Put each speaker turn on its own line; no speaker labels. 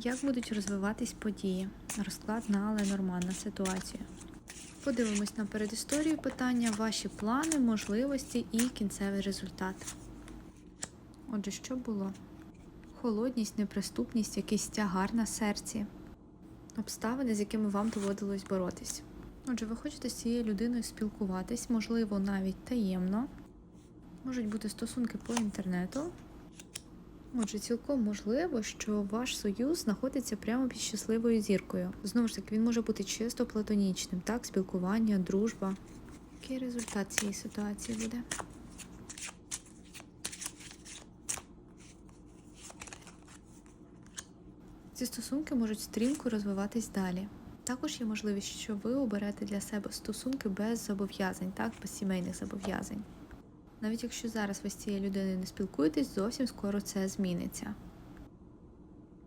Як будуть розвиватись події? Розкладна, але нормальна ситуація. Подивимось на передісторію питання, ваші плани, можливості і кінцевий результат. Отже, що було? Холодність, неприступність, якийсь тягар на серці, обставини, з якими вам доводилось боротись. Отже, ви хочете з цією людиною спілкуватись, можливо, навіть таємно. Можуть бути стосунки по інтернету. Отже, цілком можливо, що ваш союз знаходиться прямо під щасливою зіркою. Знову ж таки, він може бути чисто платонічним, так, спілкування, дружба. Який результат цієї ситуації буде? Ці стосунки можуть стрімко розвиватись далі. Також є можливість, що ви оберете для себе стосунки без зобов'язань, так, без сімейних зобов'язань. Навіть якщо зараз ви з цією людиною не спілкуєтесь, зовсім скоро це зміниться.